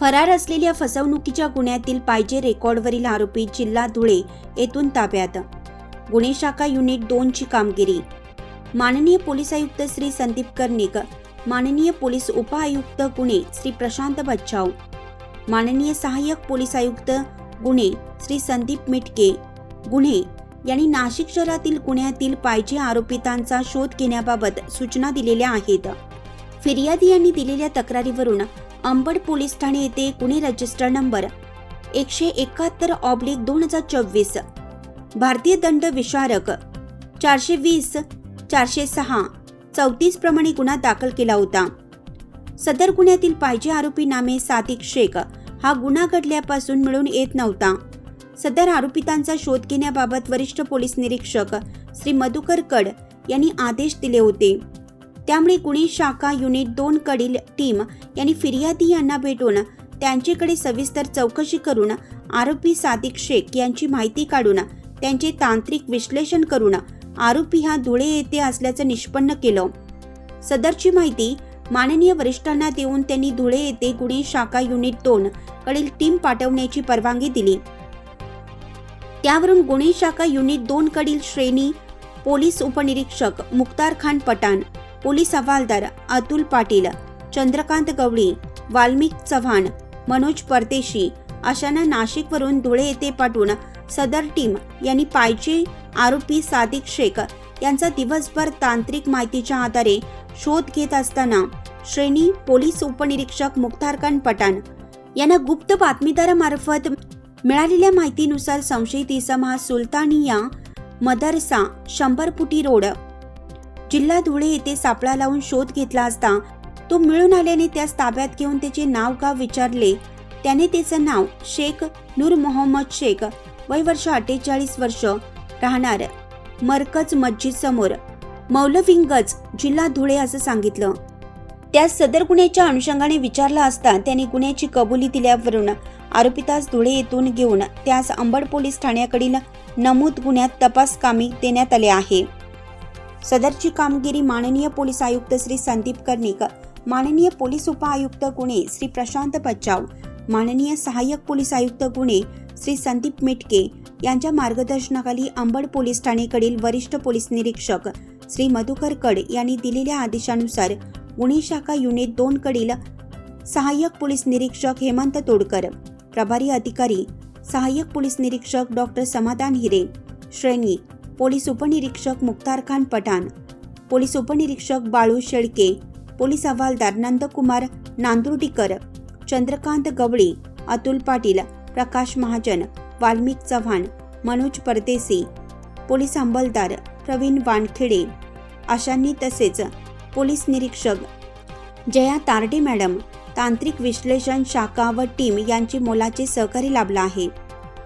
फरार असलेल्या फसवणुकीच्या गुन्ह्यातील पाहिजे रेकॉर्डवरील आरोपी जिल्हा धुळे येथून ताब्यात. गुन्हे शाखा युनिट दोनची कामगिरी. माननीय पोलीस आयुक्त श्री संदीप कर्णिक माननीय पोलीस उपआयुक्त गुन्हे श्री प्रशांत बच्चाव माननीय सहाय्यक पोलीस आयुक्त गुन्हे श्री संदीप मिटके गुन्हे यांनी नाशिक शहरातील गुन्ह्यातील पाहिजे आरोपितांचा शोध घेण्याबाबत सूचना दिलेल्या आहेत. फिर्यादी यांनी दिलेल्या तक्रारीवरून अंबड पोलीस ठाणे येथे गुन्हे रजिस्टर नंबर एकशे एकाहत्तर ऑब्लिक दोन हजार चोवीस. भारतीय दंड विशारक चारशे वीस चारशे सहा चौतीस प्रमाणे गुन्हा दाखल केला होता. सदर गुन्ह्यातील पाहिजे आरोपी नामे सादिक शेख. हा गुन्हा घडल्यापासून मिळून येत नव्हता. सदर आरोपितांचा शोध घेण्याबाबत वरिष्ठ पोलीस निरीक्षक श्री मधुकर कड यांनी आदेश दिले होते. त्यामुळे गुन्हे शाखा युनिट दोन कडील टीम यांनी फिर्यादी यांना भेटून त्यांच्याकडे सविस्तर चौकशी करून आरोपी सादिक शेख यांची माहिती काढून त्यांचे तांत्रिक विश्लेषण करून आरोपी हा धुळे येथे असल्याचं निष्पन्न केलं. सदरची माहिती माननीय वरिष्ठांना देऊन त्यांनी धुळे येथे गुन्हे शाखा युनिट दोन कडील टीम पाठवण्याची परवानगी दिली. त्यावरून गुन्हे शाखा युनिट दोन कडील श्रेणी पोलीस उपनिरीक्षक मुख्तार खान पठाण पोलीस हवालदार अतुल पाटील चंद्रकांत गवळी वाल्मिक चव्हाण मनोज परदेशी अशांना नाशिकवरून धुळे येथे पाठवून सदर टीम यांनी पायचे आरोपी सादिक शेख यांचा दिवसभर तांत्रिक माहितीच्या आधारे शोध घेत असताना श्रेणी पोलीस उपनिरीक्षक मुख्तार खान पठाण यांना गुप्त बातमीदारामार्फत मिळालेल्या माहितीनुसार संशयित इसम हा सुलतानिया मदरसा शंभर फुटी रोड जिल्हा धुळे येथे सापळा लावून शोध घेतला असता तो मिळून आल्याने त्यास ताब्यात घेऊन त्याचे नाव का विचारले? त्याने त्याचं नाव शेख नूर मोहम्मद शेख वय वर्ष अठ्ठेचाळीस वर्ष राहणार मरकज मस्जिद समोर मौलविंगज जिल्हा धुळे असं सांगितलं. त्यास सदर गुन्ह्याच्या अनुषंगाने विचारला असता त्याने गुन्ह्याची कबुली दिल्यावरून आरोपितास धुळे येथून घेऊन त्यास अंबड पोलीस ठाण्याकडील नमूद गुन्ह्यात तपास कामी देण्यात आले आहे. सदरची कामगिरी माननीय पोलीस आयुक्त श्री संदीप कर्णिक माननीय पोलीस उपआयुक्त गुन्हे श्री प्रशांत बच्चाव माननीय सहाय्यक पोलीस आयुक्त गुन्हे श्री संदीप मिटके यांच्या मार्गदर्शनाखाली अंबड पोलीस ठाणेकडील वरिष्ठ पोलीस निरीक्षक श्री मधुकर कड यांनी दिलेल्या आदेशानुसार गुन्हे शाखा युनिट दोन कडील सहाय्यक पोलीस निरीक्षक हेमंत तोडकर प्रभारी अधिकारी सहाय्यक पोलीस निरीक्षक डॉक्टर समाधान हिरे श्रेणी पोलीस उपनिरीक्षक मुख्तार खान पठाण पोलीस उपनिरीक्षक बाळू शेळके पोलीस हवालदार नंदकुमार नांदुर्डीकर चंद्रकांत गवळी अतुल पाटील प्रकाश महाजन वाल्मिक चव्हाण मनोज परदेसी पोलीस अंमलदार प्रवीण वानखेडे. अशांनी तसेच पोलीस निरीक्षक जया तारडे मॅडम तांत्रिक विश्लेषण शाखा व टीम यांची मोलाचे सहकार्य लाभला आहे.